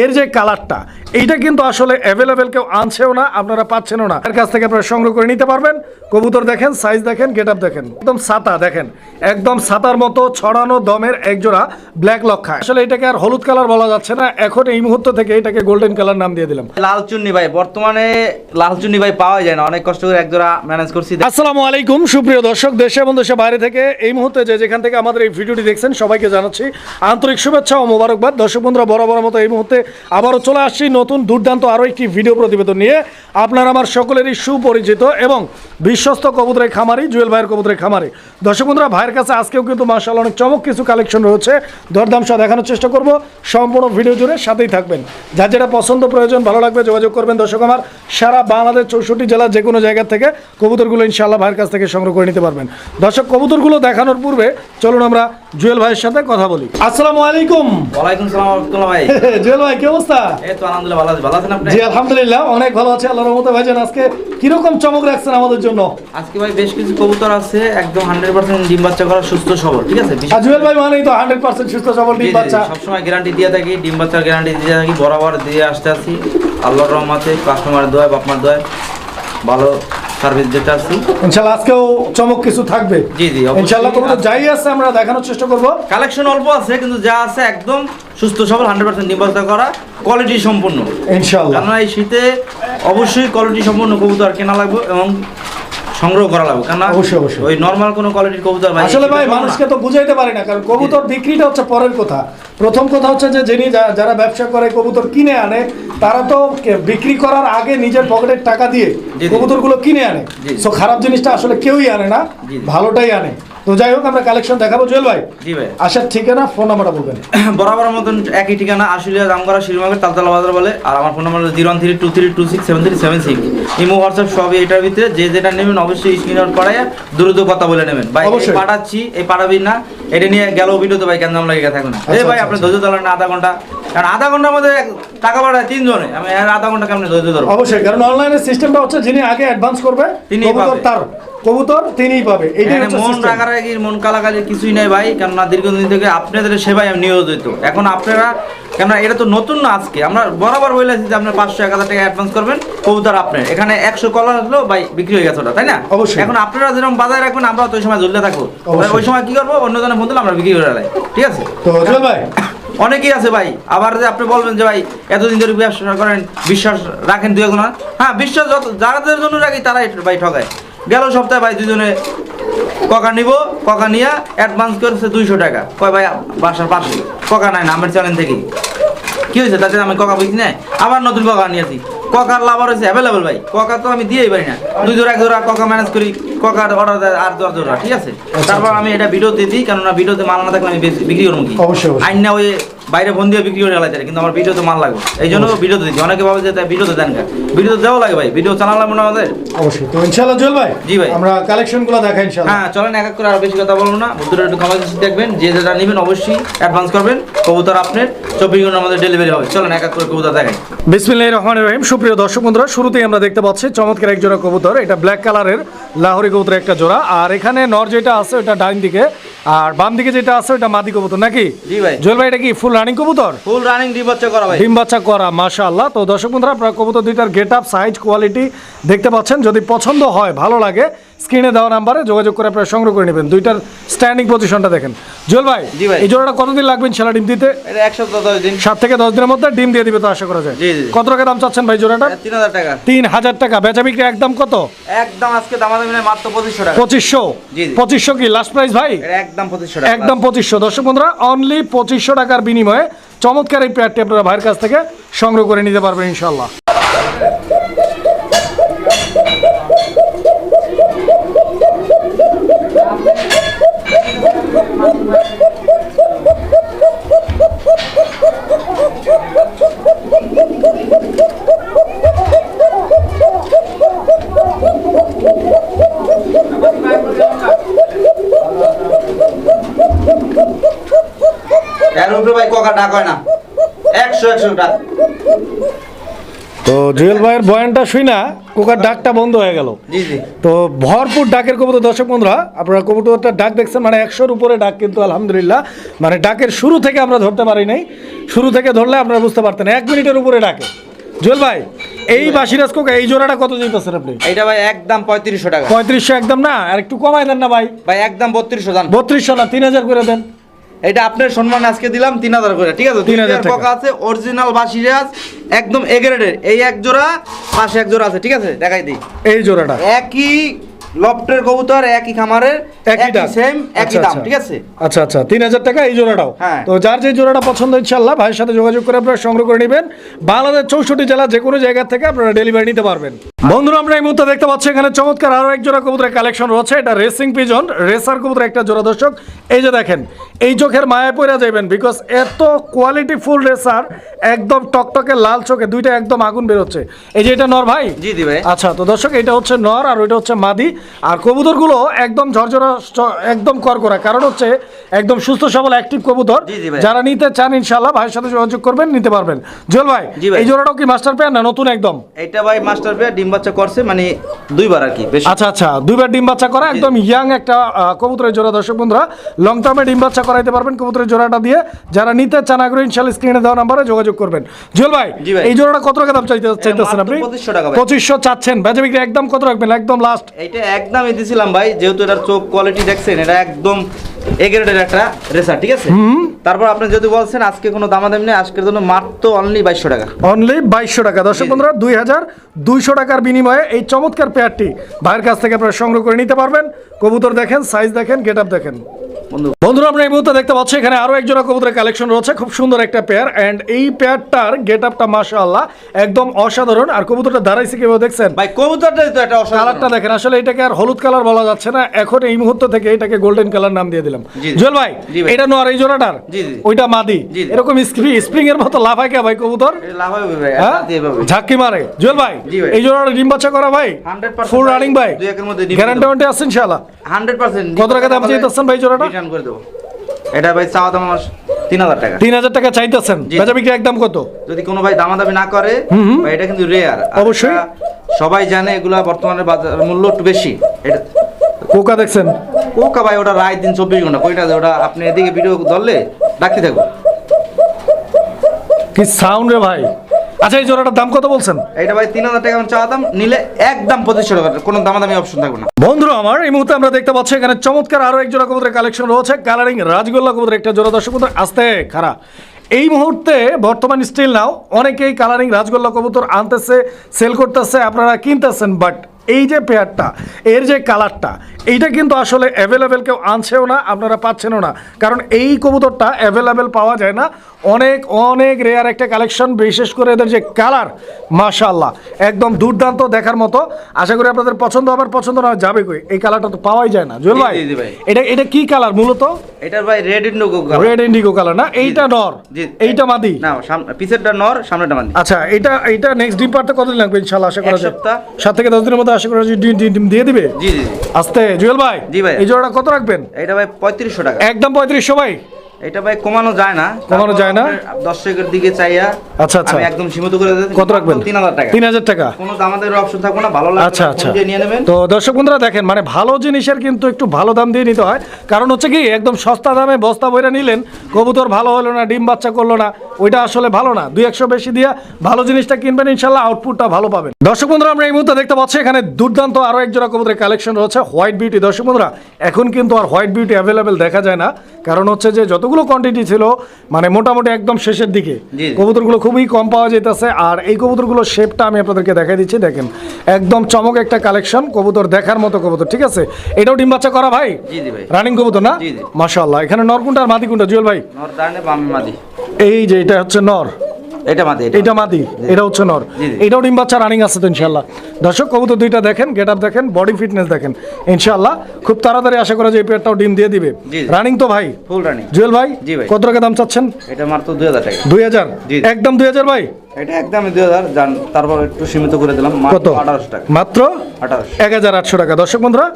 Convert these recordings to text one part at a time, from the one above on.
এর যে কালারটা এইটা কিন্তু আসলে অ্যাভেলেবেল কেউ আনছেও না আপনারা পাচ্ছেনও না। এর কাছ থেকে আপনারা সংগ্রহ করে নিতে পারবেন। কবুতর দেখেন সাইজ দেখেন গেট দেখেন। একদম সাতা দেখেন। একদম সাতার মতো ছড়ানো দমের একজোড়া ব্ল্যাক লক্ষা। আসলে এটাকে আর হলুদ কালার বলা যাচ্ছে না। এখন এই মুহূর্ত থেকে এটাকে গোল্ডেন কালার নাম দিয়ে দিলাম। লাল চুন্নি ভাই বর্তমানে লাল চুন্নি ভাই পাওয়া যায় না। অনেক কষ্ট করে একজোড়া ম্যানেজ করছি। আসসালামু আলাইকুম সুপ্রিয় দর্শক দেশে এবং দেশের বাইরে থেকে এই মুহূর্তে যে যেখান থেকে আমাদের এই ভিডিওটি দেখছেন সবাইকে জানাচ্ছি আন্তরিক শুভেচ্ছা ও মোবারকবাদ। দর্শক বন্ধুরা বরাবর মতো এই মুহূর্তে আবারও চলে আসছি নতুন দুর্দান্ত আরও একটি ভিডিও প্রতিবেদন নিয়ে আপনার আমার সকলেরই সুপরিচিত এবং বিশ্বস্ত কবুতরের খামারি জুয়েল ভাইয়ের কবুতরের খামারি। দর্শক বন্ধুরা ভাইয়ের কাছে আজকেও কিন্তু মার্শাল অনেক চমক কিছু কালেকশন রয়েছে। দরদাম সহ দেখানোর চেষ্টা করব। সম্পূর্ণ ভিডিও জুড়ে সাথেই থাকবেন। যার যেটা পছন্দ প্রয়োজন ভালো লাগবে যোগাযোগ করবেন। দর্শক আমার সারা বাংলাদেশ চৌষট্টি জেলার যে কোনো জায়গা থেকে কবুতরগুলো ইনশাআল্লাহ ভাইয়ের কাছ থেকে সংগ্রহ করে নিতে পারবেন। দর্শক কবুতরগুলো দেখানোর পূর্বে চলুন আমরা জুয়েল ভাইয়ের সাথে কথা বলি। আসসালামু আলাইকুম। ওয়ালাইকুম সালাম ভাই। জুয়েল ভাই কি অবস্থা? এই তো আলহামদুলিল্লাহ ভালো ভালো আছেন আপনি? জি আলহামদুলিল্লাহ অনেক ভালো আছে আল্লাহর রহমতে। ভাইজান আজকে কীরকম চমক রাখছেন আমাদের জন্য? আজকে ভাই বেশ কিছু কবুতর আছে একদম হান্ড্রেড পার্সেন্ট ডিম বাচ্চা করা সুস্থ সবল ঠিক আছে? বিশেষ- ভাই মানেই তো হান্ড্রেড পার্সেন্ট সুস্থ সবল ডিম জি, বাচ্চা। সবসময় গ্যারান্টি দিয়ে থাকি ডিম বাচ্চার গ্যারান্টি দিয়ে থাকি বরাবর দিয়ে আসতে আছি। আল্লাহর রহমাতে দোয়া বাপমার দোয়া ভালো সার্ভিস ইনশাআল্লাহ আজকেও চমক কিছু থাকবে। জি, জি। ইনশাআল্লাহ যাই আছে আমরা দেখানোর চেষ্টা করব। কালেকশন অল্প আছে কিন্তু যা আছে একদম সুস্থ সবল হান্ড্রেড পার্সেন্ট ডিম করা কোয়ালিটি সম্পূর্ণ ইনশাআল্লাহ কেননা এই শীতে অবশ্যই কোয়ালিটি সম্পন্ন কবুতর কেনা লাগবে এবং সংগ্রহ করা লাগবে কেননা অবশ্যই, অবশ্যই। ওই নর্মাল কোনো কোয়ালিটির কবুতর ভাই আসলে ভাই মানুষকে তো বুঝাইতে পারি না কারণ কবুতর বিক্রিটা হচ্ছে পরের কথা প্রথম কথা হচ্ছে যে যিনি যারা ব্যবসা করে কবুতর কিনে আনে তারা তো বিক্রি করার আগে নিজের পকেটের টাকা দিয়ে। কবুতরগুলো কিনে আনে। সো খারাপ জিনিসটা আসলে কেউই আনে না। ভালোটাই আনে তো যাই হোক আমরা কালেকশন দেখাবো। জুয়েল ভাই জি ভাই। আসার ঠিকানা ফোন নাম্বারটা বলবেন। বরাবর মতন একই ঠিকানা আশুলিয়া দামগড়া শ্রীমাগের তালতলা বাজার বলে আর আমার phone number zero one three two three two six seven three seven six. Imo WhatsApp সবই এটার ভিতরে যে যেটা নেবেন অবশ্যই স্ক্রিন আউট করায় দ্রুত কথা বলে নেবেন। ভাই। পাঠাচ্ছি এই পাঠাবি না এটা নিয়ে গেল ভিডিওতে ভাই কেন লাগে থাকুন এই আচ্ছা, ভাই আচ্ছা, আপনি ধৈর্য ধরেন না আধা ঘণ্টা। কারণ আধা ঘণ্টার মধ্যে টাকা পাঠায় তিনজনে। আমি আধা ঘণ্টা কেমন ধৈর্য ধরবো? অবশ্যই কারণ অনলাইনের সিস্টেমটা হচ্ছে যিনি আগে অ্যাডভান্স করবে তিনিই তার কবুতর তিনিই পাবে। এইটাই মন রাগারাগি মন কালাকালি কিছুই নাই ভাই কেননা দীর্ঘদিন থেকে আপনাদের সেবায় আমি নিয়োজিত। এখন আপনারা কেননা এটা তো নতুন না আজকে। আমরা বরাবর বলেছি যে আপনার পাঁচশো এক হাজার টাকা অ্যাডভান্স করবেন কবুতর আপনার। এখানে একশো কলার আসলো ভাই বিক্রি হয়ে গেছে ওটা তাই না? অবশ্যই। এখন আপনারা যেরকম বাজারে রাখবেন আমরা তো ওই সময় জ্বললে থাকব। ওই সময় কি করব? অন্য জনের ফোন আমরা বিক্রি করে ঠিক আছে? তো ভাই অনেকেই আছে ভাই, আবার যে আপনি বলবেন যে ভাই এতদিন ধরে ব্যবসা করেন, বিশ্বাস রাখেন দুই একজন হ্যাঁ বিশ্বাস যত যাদের জন্য রাখি তারাই ভাই ঠকায় গেল সপ্তাহে ভাই দুজনে ককা নিব ককা নিয়ে অ্যাডভান্স করেছে দুইশো টাকা। কয় ভাই, বাসার পাশে ককা নাই না, আমার চ্যানেল থেকে। কি হয়েছে? তাতে আমি ককা বুঝি নাই আবার নতুন ককা নিয়েছি ককার লাভার হয়েছে অ্যাভেলেবল ভাই। ককা তো আমি দিয়েই পারি না। দুই এক জোড়া ককা ম্যানেজ করি। ককার অর্ডার দেয় আর দশ জোড়া ঠিক আছে? তারপর আমি এটা ভিডিওতে দিই কেননা ভিডিওতে মাল না থাকলে আমি বিক্রি করব অবশ্যই। আইন না ওই বাইরে ফোন দিয়ে বিক্রি করে আলাদা কিন্তু আমার ভিডিও ভিডিওতে মাল লাগবে। এই জন্য ভিডিওতে দিচ্ছি। অনেকে ভাবে যে তাই ভিডিওতে দেন কা ভিডিওতে দেওয়া লাগে ভাই। ভিডিও চালানো লাগবে না আমাদের? অবশ্যই। তো ইনশাআল্লাহ জুয়েল ভাই জি ভাই। আমরা কালেকশনগুলো দেখাই ইনশাআল্লাহ। হ্যাঁ চলেন এক এক করে আর বেশি কথা বলব না। বুদ্ধুরা একটু কমাই দেখবেন। যে যেটা নেবেন অবশ্যই অ্যাডভান্স করবেন। কবুতর আপনার চব্বিশ ঘণ্টার মধ্যে ডেলিভারি হবে। চলেন এক এক করে কবুতর দেখাই। বিসমিল্লাহির রহমানির রহিম। সুপ্রিয় দর্শক বন্ধুরা শুরুতেই আমরা দেখতে পাচ্ছি চমৎকার এক জোড়া কবুতর। এটা ব্ল্যাক কালারের লাহোরি কবুতর একটা জোড়া। আর এখানে নর যেটা আছে ওটা ডাইন দিকে আর বাম দিকে যেটা আছে ওটা মাদি কবুতর নাকি? জি ভাই। জোল ভাই এটা কি ফুল রানিং কবুতর? ফুল রানিং ডিম বাচ্চা করা ভাই। ডিম বাচ্চা করা মাশাআল্লাহ। তো দর্শক বন্ধুরা আপনারা কবুতর দুইটার গেট আপ সাইজ কোয়ালিটি দেখতে পাচ্ছেন। যদি পছন্দ হয় ভালো লাগে স্ক্রিনে দেওয়া নাম্বারে যোগাযোগ করে আপনারা সংগ্রহ করে নেবেন। দুইটার স্ট্যান্ডিং পজিশনটা দেখেন। জুয়েল ভাই জি ভাই। এই জোড়াটা কতদিন লাগবে ইনশাল্লাহ ডিম দিতে? এটা একশো দশ দিন। সাত থেকে দশ দিনের মধ্যে ডিম দিয়ে দিবে তো আশা করা যায়। জি, জি। কত টাকা দাম চাচ্ছেন ভাই জোড়াটা? তিন হাজার টাকা। তিন হাজার টাকা। বেচা বিক্রি একদম কত? একদম আজকে নেই মাত্র পঁচিশশো টাকা। পঁচিশশো। পঁচিশশো কি? লাস্ট প্রাইস ভাই? একদম পঁচিশশো টাকা। একদম পঁচিশশো। দর্শক বন্ধুরা অনলি পঁচিশশো টাকার বিনিময়ে চমৎকার এই প্যাডটি আপনারা ভাইয়ের কাছ থেকে সংগ্রহ করে নিতে পারবেন ইনশাল্লাহ এর উপরে ভাই ককা ডাক হয় না। একশো একশো ডাক তো জুয়েল ভাইয়ের বয়ানটা শুই না কোকার ডাকটা বন্ধ হয়ে গেল। জি জি। তো ভরপুর ডাকের কবুতর দর্শক বন্ধুরা আপনারা কবুতরটা ডাক দেখছেন মানে একশোর উপরে ডাক কিন্তু আলহামদুলিল্লাহ। মানে ডাকের শুরু থেকে আমরা ধরতে পারি নাই। শুরু থেকে ধরলে আপনারা বুঝতে পারতেন এক মিনিটের উপরে ডাকে। জুয়েল ভাই এই বাসিরাজ কোকা এই জোড়াটা কত দিতেছেন আপনি? এটা ভাই একদম পঁয়ত্রিশশো টাকা। পঁয়ত্রিশশো একদম না আর একটু কমাই দেন না ভাই। ভাই একদম বত্রিশশো দান। বত্রিশশো না তিন হাজার করে দেন। এটা আপনার সম্মান আজকে দিলাম তিন হাজার করে। ঠিক আছে? তিন হাজার টাকা। আছে অরিজিনাল বাসিরাজ একদম এ এই এক জোড়া পাশে এক জোড়া আছে ঠিক আছে? দেখাই দিই। এই জোড়াটা। একই লফটের কবুতর একই খামারের একই সেম একই আচ্ছা, দাম আচ্ছা। ঠিক আছে? আচ্ছা আচ্ছা। তিন হাজার টাকা এই জোড়াটাও। হ্যাঁ। তো যার যে জোড়াটা পছন্দ ইনশাল্লাহ ভাইয়ের সাথে যোগাযোগ করে আপনারা সংগ্রহ করে নেবেন। বাংলাদেশ চৌষট্টি জেলা যে কোনো জায়গা থেকে আপনারা ডেলিভারি নিতে পারবেন। বন্ধুরা আমরা এই মুহূর্তে দেখতে পাচ্ছি এখানে চমৎকার আরও এক জোড়া কবুতরের কালেকশন রয়েছে। এটা রেসিং পিজন রেসার কবুতর একটা জোড়া দর্শক। এই যে দেখেন এই চোখের মায়া পড়ে যাবেন বিকজ এত কোয়ালিটি ফুল রেসার একদম টকটকে লাল চোখে দুইটা একদম আগুন বেরোচ্ছে। এই যে এটা নর ভাই? জি দি ভাই। আচ্ছা তো দর্শক এটা হচ্ছে নর আর ওইটা হচ্ছে মাদি। আর কবুতরগুলো একদম ঝরঝরা একদম করকরা কারণ হচ্ছে একদম সুস্থ সবল অ্যাক্টিভ কবুতর। যারা নিতে চান ইনশাল্লাহ ভাইয়ের সাথে যোগাযোগ করবেন নিতে পারবেন। জল ভাই। এই জোড়াটাও কি মাস্টার পেয়ার না নতুন একদম? এটা ভাই মাস্টার পেয়ার ডিম বাচ্চা করছে মানে দুইবার আর কি আচ্ছা আচ্ছা দুইবার ডিম বাচ্চা করা একদম ইয়াং একটা কবুতরের জোড়া। দর্শক বন্ধুরা লং টার্মে ডিম বাচ্চা করাইতে পারবেন কবুতরের জোড়াটা দিয়ে। যারা নিতে চান আগ্রহ ইনশাল্লাহ স্ক্রিনে দেওয়া নাম্বারে যোগাযোগ করবেন। জুয়েল ভাই এই জোড়াটা কত টাকা দাম চাইতে চাইতেছেন আপনি? 2500 টাকা পঁচিশশো চাচ্ছেন। বেচা বিক্রি একদম কত রাখবেন? একদম লাস্ট এইটা একদম দিছিলাম ভাই যেহেতু এটার চোখ কোয়ালিটি দেখছেন এটা একদম এ গ্রেডের একটা রেসার ঠিক আছে? তারপর আপনি যদি বলছেন আজকে কোনো দামাদামি নেই আজকের জন্য মাত্র অনলি বাইশশো টাকা। অনলি বাইশশো টাকা। দর্শক বন্ধুরা দুই হাজার দুইশো টাকার বিনিময়ে এই চমৎকার পেয়ারটি ভাইয়ের কাছ থেকে আপনারা সংগ্রহ করে নিতে পারবেন। কবুতর দেখেন সাইজ দেখেন গেট আপ দেখেন বন্ধুরা আমরা এই মুহূর্তে দেখতে পাচ্ছি এখানে আরও একজোড়া কবুতরের কালেকশন রয়েছে খুব সুন্দর একটা পেয়ার এন্ড এই পেয়ারটার গেট আপটা মাশাআল্লাহ একদম অসাধারণ। আর কবুতরটা দাঁড়াইছে কীভাবে দেখছেন? ভাই কবুতরটাই তো একটা অসাধারণ। কালারটা দেখেন আসলে এটাকে আর হলুদ কালার বলা যাচ্ছে না। এখন এই মুহূর্ত থেকে এটাকে গোল্ডেন কালার নাম দিয়ে দিলাম। জুয়েল ভাই এটা নোয়ার এই জোড়াটার? জি, জি। ওইটা মাদি। এরকম স্প্রিং এর মতো লাফায় কে ভাই কবুতর? লাভ হবে ভাই হ্যাঁ? ঝাঁকি মারে। জুয়েল ভাই। এই জোড়াটা ডিম বাচ্চা করা ভাই? 100% ফুল রানিং ভাই। দুই একের মধ্যে গ্যারান্টি। ওয়ারেন্টি আছে ইনশাআল্লাহ। 100% কত টাকা দাম চাইতেছেন ভাই জোড়াটা? রিটার্ন করে দেবো। এটা ভাই চাওয়া দাম আমার তিন হাজার টাকা। তিন হাজার টাকা চাইতেছেন। বেচা বিক্রি একদম কত? যদি কোনো ভাই দামাদামি না করে ভাই এটা কিন্তু রেয়ার অবশ্যই। সবাই জানে এগুলা বর্তমানে বাজার মূল্য একটু বেশি। এটা কোকা দেখছেন? ওকা ভাই ওটা রায় দিন চব্বিশ ঘণ্টা। কইটা যে ওটা আপনি এদিকে ভিডিও ধরলে ডাকতে থাকো কি সাউন্ড রে ভাই? আচ্ছা এই জোড়াটার দাম কত বলছেন? এটা ভাই তিন হাজার টাকা চাওয়া দাম নিলে একদম পঁচিশশো টাকা কোনো দামাদামি অপশন থাকবে না। বন্ধুরা আমার এই মুহূর্তে আমরা দেখতে পাচ্ছি এখানে চমৎকার আরও এক জোড়া কবুতরের কালেকশন রয়েছে। কালারিং রাজগোল্লা কবুতর একটা জোড়া। দর্শক কবুতর আসতে খারাপ এই মুহূর্তে বর্তমান স্টিল নাও অনেকেই কালারিং রাজগোল্লা কবুতর আনতেছে সেল করতেছে আপনারা কিনতেছেন বাট এই যে পেয়ারটা এর যে কালারটা এইটা কিন্তু আসলে অ্যাভেলেবেল কেউ আনছেও না আপনারা পাচ্ছেনও না। কারণ এই কবুতরটা অ্যাভেলেবেল পাওয়া যায় না। অনেক অনেক রেয়ার একটা কালেকশন বিশেষ করে এদের যে কালার মাশাল্লাহ একদম দুর্দান্ত দেখার মতো। আশা করি আপনাদের পছন্দ হবার পছন্দ না যাবে কই? এই কালারটা তো পাওয়াই যায় না। জুয়েল ভাই। এটা এটা কি কালার মূলত? এটা ভাই red indo red indigo colour না? এইটা নর। এইটা মাদি? না পিছেরটা নর সামনেটা মাদি। আচ্ছা এটা এটা নেক্সট ডিম পারতে কতদিন লাগবে ইনশাল্লাহ আশা করা এক যায়? সপ্তাহ। সাত থেকে দশ দিনের মধ্যে আশা করা যায় ডিম দিয়ে দিবে? জি জি। আস্তে জুয়েল ভাই জি ভাই। এই জোড়াটা কত রাখবেন? এটা ভাই পঁয়ত্রিশশো টাকা। একদম পঁয়ত্রিশশো ভাই। এটা ভাই কমানো যায় না। কমানো যায় না? দর্শকের দিকে চাইয়া আচ্ছা, আচ্ছা। একদম সীমিত করে কত রাখবেন? তিন হাজার টাকা। তিন হাজার টাকা? কোনো দামাদের অপশন থাকবে না ভালো আচ্ছা আচ্ছা। নিয়ে নেবেন। তো দর্শক বন্ধুরা দেখেন মানে ভালো জিনিসের কিন্তু একটু ভালো দাম দিয়ে নিতে হয়। কারণ হচ্ছে কি একদম সস্তা দামে বস্তা বইরা নিলেন কবুতর ভালো হলো না ডিম বাচ্চা করল না ওইটা আসলে ভালো না। দুই একশো বেশি দিয়ে ভালো জিনিসটা কিনবেন ইনশাল্লাহ আউটপুটটা ভালো পাবেন। দর্শক বন্ধুরা আমরা এই মুহূর্তে দেখতে পাচ্ছি এখানে দুর্দান্ত আরও এক জোড়া কবুতরের কালেকশন রয়েছে হোয়াইট বিউটি দর্শক বন্ধুরা এখন কিন্তু আর হোয়াইট বিউটি অ্যাভেলেবেল দেখা যায় না। কারণ হচ্ছে যে যতগুলো কোয়ান্টিটি ছিল মানে মোটামুটি একদম শেষের দিকে। কবুতরগুলো খুবই কম পাওয়া যেতেছে আর এই কবুতরগুলোর শেপটা আমি আপনাদেরকে দেখাই দিচ্ছি দেখেন। একদম চমক একটা কালেকশন কবুতর দেখার মতো কবুতর ঠিক আছে? এটাও ডিম বাচ্চা করা ভাই? রানিং কবুতর না? জি, আল্লাহ এখানে নরকুন্টা আর মাদি কোনটা? জুয়েল ভাই। এই যে এটা হচ্ছে নর। এটা মাদি এটা মাদি এটা হচ্ছে নর। জি, জি। এটাও ডিম বাচ্চা রানিং আছে তো ইনশাল্লাহ দর্শক কবুতর দুইটা দেখেন গেট আপ দেখেন বডি ফিটনেস দেখেন। ইনশাল্লাহ খুব তাড়াতাড়ি আশা করা যায় এই পেয়ারটাও ডিম দিয়ে দিবে। জি, জি। রানিং তো ভাই? ফুল রানিং জুয়েল ভাই কত টাকা দাম চাচ্ছেন? এটা মাত্র দুই হাজার টাকা। দুই হাজার? একদম দুই হাজার ভাই? এটা একদমই দুই হাজার তারপর একটু সীমিত করে দিলাম কত? আঠারোশো টাকা। মাত্র আঠারোশো। এক হাজার আটশো টাকা। দর্শক বন্ধুরা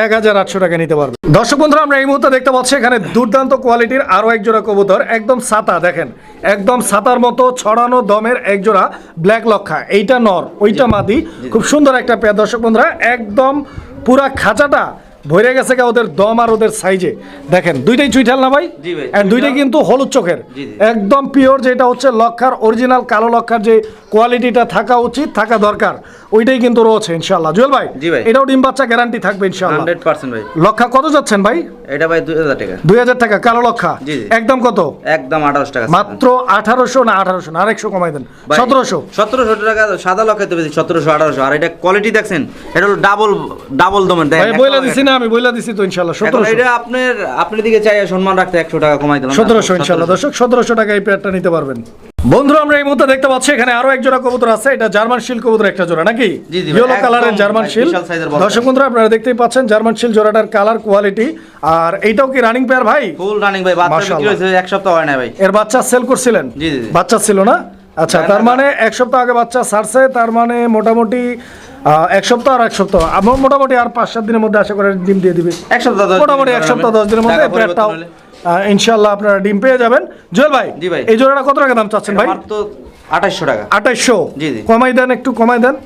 এক হাজার আটশো টাকা নিতে পারবে। দর্শক বন্ধুরা আমরা এই মুহূর্তে দেখতে পাচ্ছি এখানে দুর্দান্ত কোয়ালিটির আরও এক জোড়া কবুতর একদম সাতা দেখেন। একদম সাতার মতো ছড়ানো দমের এক জোড়া ব্ল্যাক লক্ষা এইটা নর ওইটা মাদি। খুব সুন্দর একটা পেয়ার। দর্শক বন্ধুরা একদম পুরা খাঁচাটা ভরে গেছে গা ওদের দম আর ওদের সাইজে। দেখেন দুইটাই চুইঠাল না ভাই? জি দুইটাই কিন্তু হলুদ চোখের। একদম পিওর যেটা হচ্ছে লক্ষার অরিজিনাল কালো লক্ষার যে কোয়ালিটিটা থাকা উচিত থাকা দরকার। ওইটাই কিন্তু রয়েছে ইনশাল্লাহ জুয়েল ভাই জি ভাই। এটাও ডিম বাচ্চা গ্যারান্টি থাকবে হান্ড্রেড পার্সেন্ট ভাই। লক্ষা কত যাচ্ছেন ভাই? এটা ভাই দুই হাজার টাকা। দুই হাজার টাকা কালো লক্ষা? জি, জি। একদম কত? একদম আঠারোশো টাকা মাত্র আঠারোশো না আঠারোশো না? আরেকশো কমাই দেন। সতেরোশো? সতেরোশো টাকা সাদা লক্ষে তো বেশি সতেরোশো আঠারোশো। আর এটা কোয়ালিটি দেখছেন এটা হলো ডাবল ডাবল দমের ভাই দেখেন বইলা দিছি না আমি বইলা দিছি তো ইনশাল্লাহ এখন সতেরোশো। এটা আপনার আপনার দিকে চাই সম্মান রাখতে একশো টাকা কমাই দিলাম। সতেরোশো ইনশাল্লাহ দর্শক সতেরোশো টাকা এই পেয়ারটা নিতে পারবেন। বন্ধুরা আমরা এই মুহূর্তে দেখতে পাচ্ছি এখানে আরও এক জোড়া কবুতর আছে। এটা জার্মান শিল কবুতর একটা জোড়া নাকি? ইয়েলো কালারের জার্মান শিল। দর্শক বন্ধুরা আপনারা দেখতেই পাচ্ছেন জার্মান শিল জোড়াটার কালার কোয়ালিটি আর এইটাও কি রানিং পেয়ার ভাই? ফুল রানিং ভাই বাচ্চা বিক্রি হয়েছে এক সপ্তাহ হয় না ভাই। এর বাচ্চা সেল করছিলেন? জি, জি। বাচ্চা ছিল না? আচ্ছা তার মানে এক সপ্তাহ আগে বাচ্চা ছাড়ছে তার মানে মোটামুটি এক সপ্তাহ আর এক সপ্তাহ। আমার মোটামুটি আর পাঁচ সাত দিনের মধ্যে আশা করে ডিম দিয়ে দিবে। এক সপ্তাহ মোটামুটি এক সপ্তাহ। দশ দিনের মধ্যে ইনশাল্লাহ আপনারা ডিম পেয়ে যাবেন। জুয়েল ভাই জি ভাই। এই জোড়াটা কত টাকা দাম চাচ্ছেন ভাই? তো আঠাশশো টাকা। 2800 জি, জি। কমাই দেন একটু কমাই দেন।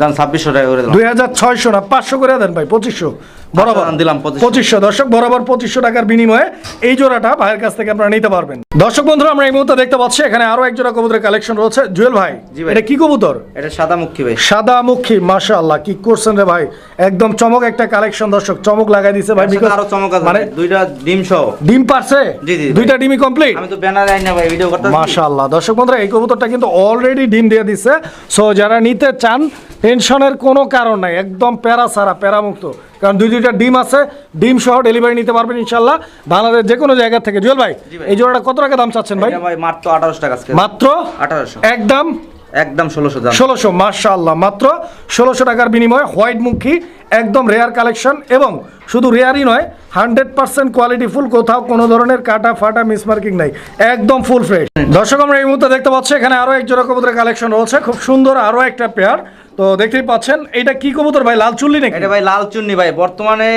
দাম ছাব্বিশশো টাকা করে দুই হাজার ছয়শো না পাঁচশো করে দেন ভাই পঁচিশশো। বরাবর দিলাম পঁচিশশো। দর্শক বরাবর পঁচিশশো টাকার বিনিময়ে এই জোড়াটা ভাইয়ের কাছ থেকে আপনারা নিতে পারবেন। দর্শক বন্ধুরা আমরা এই মুহূর্তে দেখতে পাচ্ছি এখানে আরও এক জোড়া কবুতরের কালেকশন রয়েছে। জুয়েল ভাই এটা কি কবুতর? এটা ভাই। সাদা মুখী মাশা কি করছেন রে ভাই? একদম চমক একটা কালেকশন দর্শক চমক লাগাই দিছে ভাই আরও চমক আছে মানে দুইটা ডিম সহ। ডিম পারছে? জি, জি, দুইটা ডিমই কমপ্লিট আমি তো ব্যানার আই না ভাই ভিডিও করতে মাশাআল্লাহ। দর্শক বন্ধুরা এই কবুতরটা কিন্তু অলরেডি ডিম দিয়ে দিচ্ছে সো যারা নিতে চান টেনশনের কোনো কারণ নাই একদম প্যারা সারা প্যারা মুক্ত কারণ দুই দুইটা ডিম আছে ডিম সহ ডেলিভারি নিতে পারবেন ইনশাল্লাহ বাংলাদেশ যে কোনো জায়গা থেকে। জুয়েল ভাই এই জোড়াটা কত টাকা দাম চাচ্ছেন ভাই? ভাই মাত্র আঠারোশো টাকা মাত্র আঠারোশো। একদম একদম ষোলোশো দাম। ষোলোশো মাশাআল্লাহ মাত্র ষোলোশো টাকার বিনিময়ে হোয়াইট মুখী একদম রেয়ার কালেকশন এবং শুধু রেয়ারই নয় হান্ড্রেড পার্সেন্ট কোয়ালিটি ফুল কোথাও কোনো ধরনের কাটা ফাটা মিসমার্কিং নাই একদম ফুল ফ্রেশ দর্শক আমরা এই মুহূর্তে দেখতে পাচ্ছি এখানে আরও এক জোড়া কবুতরের কালেকশন রয়েছে। খুব সুন্দর আরও একটা পেয়ার তো দেখতেই পাচ্ছেন এটা কি কবুতর ভাই? লাল চুল্লি নাকি? এটা ভাই লাল চুন্নি ভাই। বর্তমানে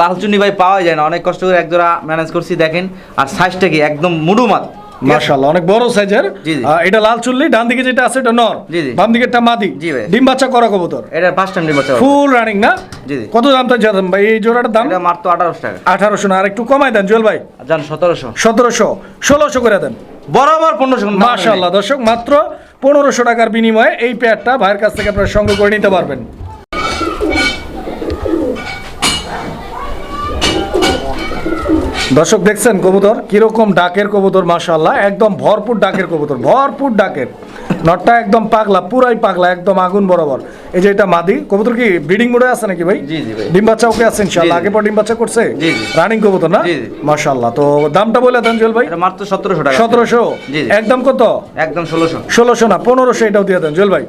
লাল চুন্নি ভাই পাওয়া যায় না। অনেক কষ্ট করে একজোড়া ম্যানেজ করছি দেখেন। আর সাইজটা কি? একদম মুডু মাত মাশাআল্লাহ অনেক বড় সাইজের জি, জি। এটা লাল চুল্লি ডান দিকে যেটা আছে এটা নর। জি, জি। বাম দিকেরটা মাদি। ডিম বাচ্চা করা কবুতর। এটা ফার্স্ট টাইম বাচ্চা ফুল রানিং না? জি, জি। কত দাম তো জানেন ভাই? এই জোড়াটার দাম? এটা মাত্র আঠারোশো টাকা। আঠারোশো না আর একটু কমাই দেন জুয়েল ভাই। যান সতেরোশো। সতেরোশো ষোলোশো করে দেন। বরাবর পনেরোশো। মাশাআল্লাহ দর্শক মাত্র পনেরোশো টাকার বিনিময়ে এই পেয়ারটা ভাইয়ের কাছ থেকে আপনারা সংগ্রহ করে নিতে পারবেন। দর্শক, দেখছেন কবুতর? কীরকম ডাকের কবুতর, মাশাআল্লাহ। একদম ভরপুর ডাকের কবুতর, ভরপুর ডাকের। নটটা একদম পাগলা পুরাই পাগলা একদম আগুন বরাবর। এই যে এটা মাদি কবুতর কি ব্রিডিং মোডে আছে নাকি ভাই? জি, জি ভাই। ডিম বাচ্চা ওকে আছে ইনশাআল্লাহ। আগে পর ডিম বাচ্চা করছে? জি, জি। রানিং কবুতর না। মাশাআল্লাহ। তো দামটা বলে দেন জুয়েল ভাই। এটা মাত্র সতেরোশো টাকা। সতেরোশো? জি জি। একদম কত? একদম ষোলোশো। ষোলোশো না পনেরোশো এটাও দিয়ে দেন জুয়েল ভাই।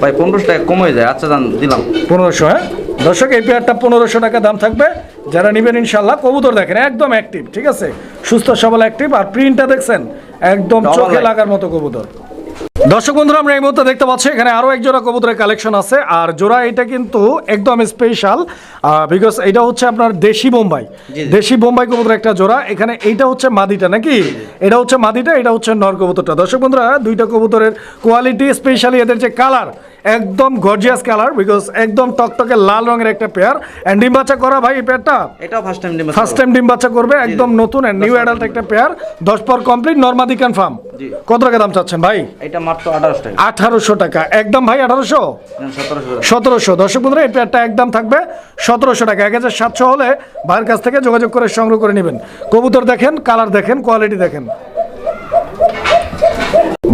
ভাই পনেরোশো টাকা কমে যায়। আচ্ছা দাম দিলাম। পনেরোশো হ্যাঁ? দর্শক এই পেয়ারটা পনেরোশো টাকা দাম থাকবে। যারা নেবেন ইনশাল্লাহ কবুতর দেখেন একদম অ্যাক্টিভ ঠিক আছে? সুস্থ সবল অ্যাক্টিভ আর প্রিন্টটা দেখছেন একদম চোখে লাগার মতো কবুতর। দর্শক বন্ধুরা আমরা এই মুহূর্তে দেখতে পাচ্ছি এখানে আরও এক জোড়া কবুতরের কালেকশন আছে। আর জোড়া এটা কিন্তু একদম স্পেশাল বিকজ এটা হচ্ছে আপনার দেশি বোম্বাই। দেশি বোম্বাই কবুতর একটা জোড়া এখানে এইটা হচ্ছে মাদিটা নাকি? এটা হচ্ছে মাদিটা এটা হচ্ছে নর কবুতরটা। দর্শক বন্ধুরা দুইটা কবুতরের কোয়ালিটি স্পেশালি এদের যে কালার একদম গর্জিয়াস কালার বিকজ একদম টকটকে লাল রঙের একটা পেয়ার অ্যান্ড ডিম বাচ্চা করা ভাই এই পেয়ারটা এটাও ফার্স্ট টাইম দিলাম ফার্স্ট টাইম ডিম বাচ্চা করবে একদম নতুন অ্যান্ড নিউ অ্যাডাল্ট একটা পেয়ার দশ পর কমপ্লিট নর্মাদি কনফার্ম। কত টাকা দাম চাচ্ছেন ভাই? এটা মাত্র আঠারোশো। টাকা। একদম ভাই আঠারোশো? সতেরোশো। সতেরোশো। দর্শক বন্ধুরা এই পেয়ারটা একদম থাকবে। সতেরোশো টাকা এক হাজার সাতশো হলে ভাইয়ের কাছ থেকে যোগাযোগ করে সংগ্রহ করে নেবেন। কবুতর দেখেন কালার দেখেন কোয়ালিটি দেখেন।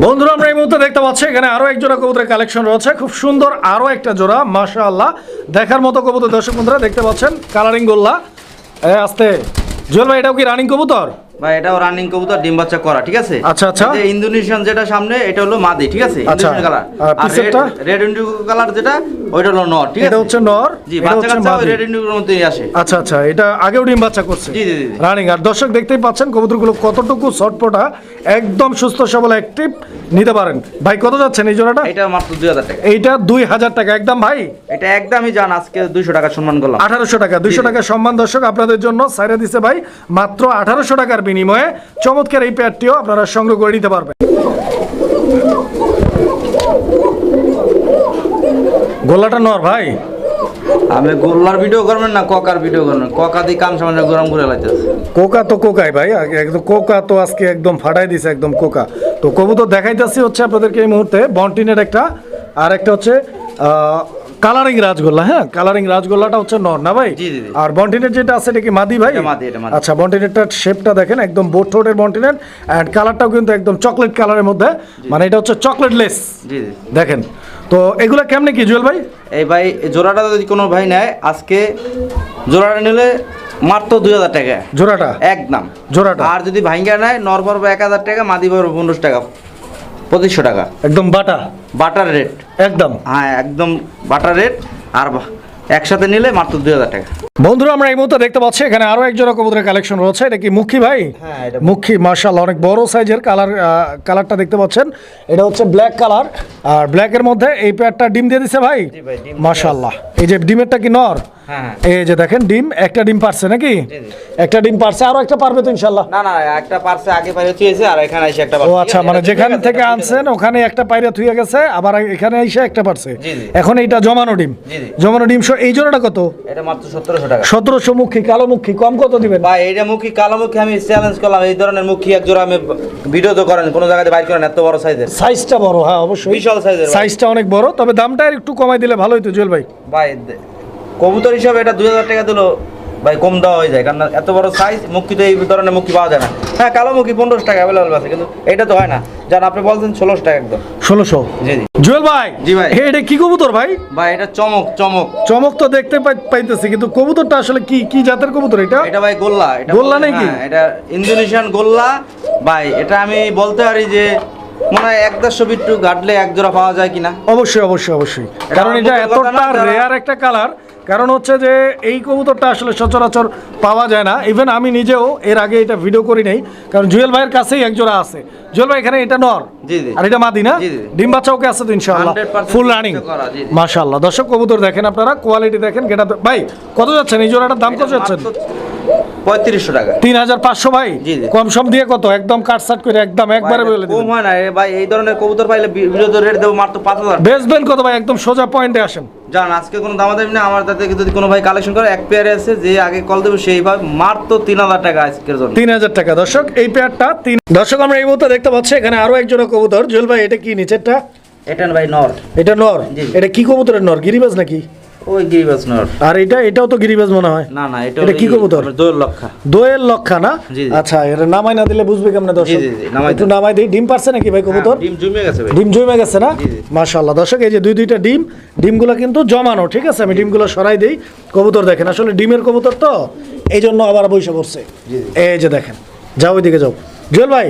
বন্ধুরা আমরা এই মুহূর্তে দেখতে পাচ্ছি এখানে আরও এক জোড়া কবুতরের কালেকশন রয়েছে। খুব সুন্দর আরও একটা জোড়া মাশা আল্লাহ দেখার মতো কবুতর দর্শক বন্ধুরা দেখতে পাচ্ছেন কালারিং গোল্লা। আস্তে। জুয়েল ভাই এটাও কি রানিং কবুতর? ভাই এটাও রানিং কবুতর ডিম বাচ্চা করা ঠিক আছে? আচ্ছা, আচ্ছা। এই ইন্দোনেশিয়ান যেটা সামনে এটা হলো মাদি ঠিক আছে? আচ্ছা। কালার আর রেড ইন্ডিগো কালার যেটা ওইটা হলো নর ঠিক এটা হচ্ছে নর জি বাচ্চা কাচ্চা মাদি। রেড ইন্ডিগোর মধ্যেই আসে। আচ্ছা আচ্ছা এটা আগেও ডিম বাচ্চা করছে। জি, জি। রানিং আর দর্শক দেখতেই পাচ্ছেন কবুতরগুলো কতটুকু একদম সুস্থ সবল অ্যাক্টিভ নিতে পারেন। ভাই কত যাচ্ছেন এই জোড়াটা? এটা মাত্র দুই হাজার টাকা। এইটা দুই হাজার টাকা একদম ভাই? এটা একদমই জান আজকে দুইশো টাকা সম্মান করলাম। আঠারোশো টাকা দুইশো টাকা সম্মান দর্শক আপনাদের জন্য সাইরা দিছে ভাই মাত্র আঠারোশো টাকার বিনিময়ে চমৎকার এই প্যাডটিও আপনারা সংগ্রহ করে নিতে পারবেন। গোল্লাটা নর ভাই। আমি গোল্লার ভিডিও করবেন না কোকার ভিডিও করবেন? কোকা দিয়ে কাম সামান্য গরম করে লাগতেছে কোকা তো কোকাই ভাই একদম কোকা তো আজকে একদম ফাটাই দিছে একদম কোকা। তো কবুতর দেখাইতেছি হচ্ছে আপনাদেরকে এই মুহূর্তে বন্টিনের একটা আর একটা হচ্ছে কালারিং রাজগোল্লা হ্যাঁ? কালারিং রাজগোল্লাটা হচ্ছে নর না ভাই? জি, জি, জি। আর বন্টিনের যেটা আছে এটা কি মাদি ভাই? মাদি, এটা মাদি। আচ্ছা বন্টিনেরটার শেপটা দেখেন একদম বোট ঠোঁটের বন্টিনের অ্যান্ড কালারটাও কিন্তু একদম চকলেট কালারের মধ্যে। মানে এটা হচ্ছে চকলেট লেস জি জি। দেখেন তো এগুলা কেমনে কি জুয়েল ভাই? এই ভাই জোড়াটা যদি কোনো ভাই নেয় আজকে জোড়াটা নিলে মাত্র দুই হাজার টাকা। জোড়াটা? একদম। জোড়াটা? আর যদি ভাইঙ্গা নেয় নর পড়বে এক হাজার টাকা মাদি পড়বে পনেরোশো টাকা। পঁচিশশো টাকা। একদম বাটা। Butter rate. একদম। হ্যাঁ একদম বাটার রেট। আর একসাথে নিলে মাত্র দুই হাজার টাকা। বন্ধুরা আমরা এই মুহূর্তে দেখতে পাচ্ছি এখানে আরও এক জোড়া কবুতরের কালেকশন রয়েছে। এটা কি মুখী ভাই? হ্যাঁ, এটা মুখী। মার্শাল অনেক বড় সাইজের কালার কালারটা দেখতে পাচ্ছেন। এটা হচ্ছে ব্ল্যাক কালার আর ব্ল্যাকের মধ্যে এই পেয়ারটা ডিম দিয়ে দিছে ভাই? ভাই, মার্শাল্লাহ এই যে ডিমেরটা কি নর। এই যে দেখেন ডিম একটা ডিম পারছে নাকি। একটা ডিম পারছে আরও একটা পারবে তো ইনশাল্লাহ। না না একটা পার্সে আগে পাইরে থুয়েছে আর এখানে এসে একটা ও আচ্ছা মানে যেখান থেকে আনছেন ওখানে একটা পায়রা থুয়ে গেছে আবার এখানে এসে একটা পারছে। এখন এইটা জমানো ডিম। জমানো ডিম এই জোড়াটা কত? এটা মাত্র সতেরোশো টাকা। সতেরোশো মুখী কালো মুখী কম কত দিবেন? ভাই এইটা মুখী কালো মুখী আমি চ্যালেঞ্জ করলাম এই ধরনের মুখী এক জোড়া আমি ভিডিও তো করেন কোনো জায়গাতে বাইর করেন এত বড় সাইজের সাইজটা বড় হ্যাঁ অবশ্যই। বিশাল সাইজের সাইজটা অনেক বড় তবে দামটা একটু কমাই দিলে ভালো হতো জুয়েল ভাই। ভাই কবুতর হিসাবে এটা দুই হাজার টাকা দিলো ভাই কম দেওয়া হয়ে যায় কারণ এত বড় সাইজ মুখী তো এই ধরনের মুখী পাওয়া যায় না। হ্যাঁ কালো মুখী পনেরোশো টাকা অ্যাভেলেবল আছে কিন্তু এটা তো হয় না। যার আপনি বলছেন ষোলোশো টাকা একদম। ষোলোশো? জি জি। জুয়েল ভাই জি ভাই। এটা কি কবুতর ভাই? ভাই এটা চমক চমক। চমক তো দেখতে পাইতেছি কিন্তু কবুতরটা আসলে কি কি জাতের কবুতর এটা? এটা ভাই গোল্লা এটা গোল্লা নাকি? হ্যাঁ, এটা ইন্দোনেশিয়ান গোল্লা। ভাই এটা আমি বলতে পারি যে মনে হয় এক দেড়শো বিট্টু ঘাটলে এক জোড়া পাওয়া যায় কিনা। অবশ্যই অবশ্যই অবশ্যই। কারণ এটা এতটা রেয়ার একটা কালার কারণ হচ্ছে যে এই কবুতরটা আসলে সচরাচর পাওয়া যায় না। ইভেন আমি নিজেও এর আগে এটা ভিডিও করি নাই কারণ জুয়েল ভাইয়ের কাছেই একজোড়া আছে। জুয়েল ভাই এখানে এটা নর। আর এটা মাদি না। ডিম বাচ্চা ওকে আছে তো ইনশাআল্লাহ? ফুল রানিং মাশাল্লাহ। মাশাআল্লাহ। দর্শক কবুতর দেখেন আপনারা কোয়ালিটি দেখেন গেটা ভাই কত যাচ্ছেন? এই জোড়াটার দাম কত যাচ্ছেন? পঁয়ত্রিশশো টাকা। তিন হাজার পাঁচশো ভাই। কম সম দিয়ে কত? একদম কাটসাট করে একদম একবারে বলে কম হয় না ভাই এই ধরনের কবুতর পাইলে বিরোধ রেট দেবো মাত্র পাঁচ হাজার। বেচবেন কত ভাই? একদম সোজা পয়েন্টে আসেন। জান আজকে কোনো দামাদামি না আমার তাতে যদি কোনো ভাই কালেকশন করে এক পেয়ারে আছে যে আগে কল দেবো সেই ভাই মাত্র তিন হাজার টাকা আজকের জন্য। তিন হাজার টাকা। দর্শক এই পেয়ারটা তিন দর্শক আমরা এই মুহূর্তে দেখতে পাচ্ছি এখানে আরও একজোড়া কবুতর। জুয়েল ভাই এটা কি নিচেরটা? এটা ভাই নর। এটা নর। এটা কি কবুতরের নর? গিরিবাজ নাকি? ওই গিরিবাস নর। আর এটা এটাও তো গিরিবাজ মনে হয়? না না এটা এটা কি কবুতর? দোয়েল লক্ষা। দোয়েল লক্ষা না? জি, জি। আচ্ছা এটা নামাই না দিলে বুঝবে কেমনে দর্শক? জি, জি, নামাই একটু নামাই দিই। ডিম পারছে নাকি ভাই কবুতর? ডিম জমে গেছে ভাই। ডিম জমে গেছে না? জি, জি। মাশাল্লাহ দর্শক এই যে দুই দুইটা ডিম ডিমগুলো কিন্তু জমানো ঠিক আছে? আমি ডিমগুলো সরাই দেই। কবুতর দেখেন আসলে ডিমের কবুতর তো? এই জন্য আবার বসে পড়ছে। এই যে দেখেন যাও ওইদিকে যাও। জুয়েল ভাই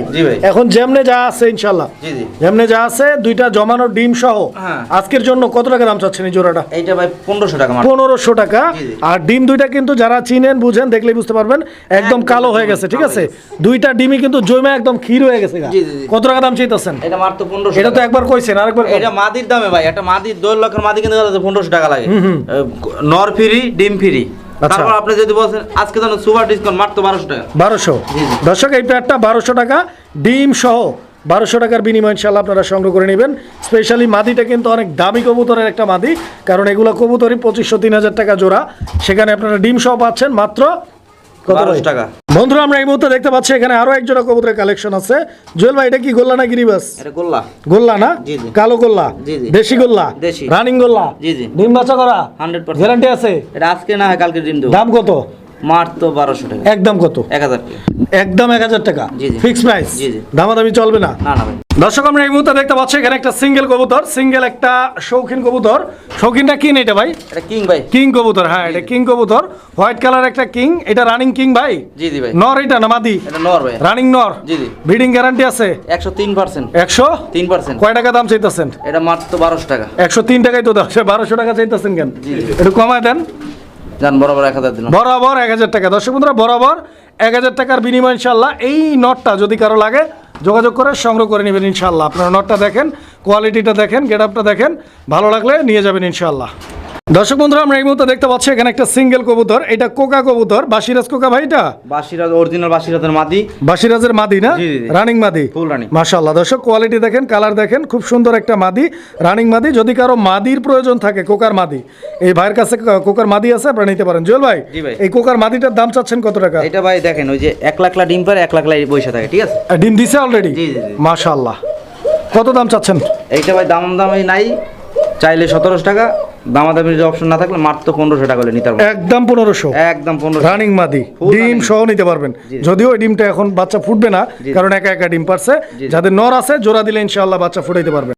এখন যেমনে যা আছে ইনশাল্লাহ জি, জি। যেমনে যা আছে দুইটা জমানো ডিম সহ হ্যাঁ। আজকের জন্য কত টাকা দাম চাচ্ছেন এই জোড়াটা এইটা ভাই পনেরোশো টাকা পনেরোশো টাকা। আর ডিম দুইটা কিন্তু যারা চিনেন বুঝেন দেখলেই বুঝতে পারবেন একদম কালো হয়ে গেছে ঠিক আছে দুইটা ডিমই কিন্তু জমে একদম ক্ষীর হয়ে গেছে জি, জি, জি। কত টাকা দাম চাইতেছেন এটা মাত্র পনেরোশো এটা তো একবার কইছেন আরেকবার। এটা মাদির দামে ভাই একটা মাদির দোয়েল লক্ষের মাদি কিনতে পনেরোশো টাকা লাগে নর ফ্রি ডিম ফ্রি। তারপর আপনি যদি বলেন আজকে জানো সুপার ডিসকাউন্ট মাত্র 1200 টাকা। বারোশো। জি, জি। দর্শক এই প্যাডটা বারোশো টাকা ডিম সহ বারোশো টাকার বিনিময় ইনশাল্লাহ আপনারা সংগ্রহ করে নেবেন। স্পেশালি মাদিটা কিন্তু অনেক দামি কবুতরের একটা মাদি কারণ এগুলো কবুতরই পঁচিশশো তিন হাজার টাকা জোড়া। সেখানে আপনারা ডিম সহ পাচ্ছেন মাত্র কত ভাই? 1200 টাকা। বন্ধুরা আমরা এই মুহূর্তে দেখতে পাচ্ছি এখানে আরও এক জোড়া কবুতরের কালেকশন আছে। জুয়েল ভাই এটা কি গোল্লা না গিরিবাস গোল্লা। গোল্লা না? জি, জি। কালো গোল্লা? জি, জি। দেশি গোল্লা? রানিং গোল্লা? জি, জি। ডিম বাচ্চা করা? গ্যারান্টি আছে? এটা আজকে না হয় কালকে ডিম দেবো। দাম কত? মাত্র বারোশো টাকা। একদম কত? এক হাজার একদম এক হাজার টাকা। জি, জি। ফিক্স প্রাইস জি, জি। দামাদামি চলবে না? না না দর্শক আমরা এই মুহূর্তে দেখতে পাচ্ছি এখানে একটা সিঙ্গেল কবুতর সিঙ্গেল একটা শৌখিন কবুতর। শৌখিনটা কি এটা ভাই? এটা কিং ভাই। কিং কবুতর হ্যাঁ এটা কিং কবুতর। হোয়াইট কালার একটা কিং। এটা রানিং কিং ভাই? জি জি ভাই। নর এটা না মাদি? এটা নর ভাই। রানিং নর। জি, জি। ব্রিডিং গ্যারান্টি আছে? একশো তিন পার্সেন্ট একশো? তিন পার্সেন্ট কয় টাকা দাম চাইতেছেন? এটা মাত্র বারোশো টাকা। একশো তিন টাকায় তো দাও সে বারোশো টাকা চাইতেছেন কেন? জি। একটু কমায় দেন। বরাবর এক হাজার টাকা। দর্শক বন্ধুরা, বরাবর এক হাজার টাকার বিনিময় ইনশাল্লাহ এই নটটা যদি কারও লাগে, যোগাযোগ করে, সংগ্রহ করে নেবেন ইনশাল্লাহ আপনারা নটটা দেখেন, কোয়ালিটিটা দেখেন গেট আপটা দেখেন, ভালো লাগলে নিয়ে যাবেন ইনশাল্লাহ দর্শক বন্ধুরা আমরা এই মুহূর্তে দেখতে পাচ্ছি এখানে একটা সিঙ্গেল কবুতর। এটা কোকা কবুতর। বাসিরাজ কোকা ভাই এটা? বাসিরাজ অরিজিনাল বাসিরাজের মাদি। বাসিরাজের মাদি না। রানিং মাদি। Full running। মাশাআল্লাহ। দর্শক কোয়ালিটি দেখেন কালার দেখেন খুব সুন্দর একটা মাদি। রানিং মাদি যদি কারও মাদির প্রয়োজন থাকে কোকার মাদি। এই ভাইয়ের কাছে কোকার মাদি আছে আপনারা নিতে পারেন। জুয়েল ভাই এই কোকার মাদিটার দাম চাচ্ছেন কত টাকা? এটা ভাই দেখেন ওই যে এক লাখলা ডিম পারে এক লাখলা বসে থাকে ঠিক আছে? ডিম দিছে অলরেডি জি, জি। মাশাআল্লাহ। কত দাম চাচ্ছেন? এইটা ভাই দাম দামই নাই। চাইলে সতেরোশো টাকা দামাদামির যে অপশন না থাকলে মাত্র পনেরোশো টাকা হলে নিতে পারবেন। একদম পনেরোশো। একদম পনেরোশো। রানিং মাদি ডিম সহ নিতে পারবেন। যদিও এই ডিমটা এখন বাচ্চা ফুটবে না কারণ একা একা ডিম পারছে। যাদের নর আছে জোড়া দিলে ইনশাআল্লাহ বাচ্চা ফুটাইতে পারবেন।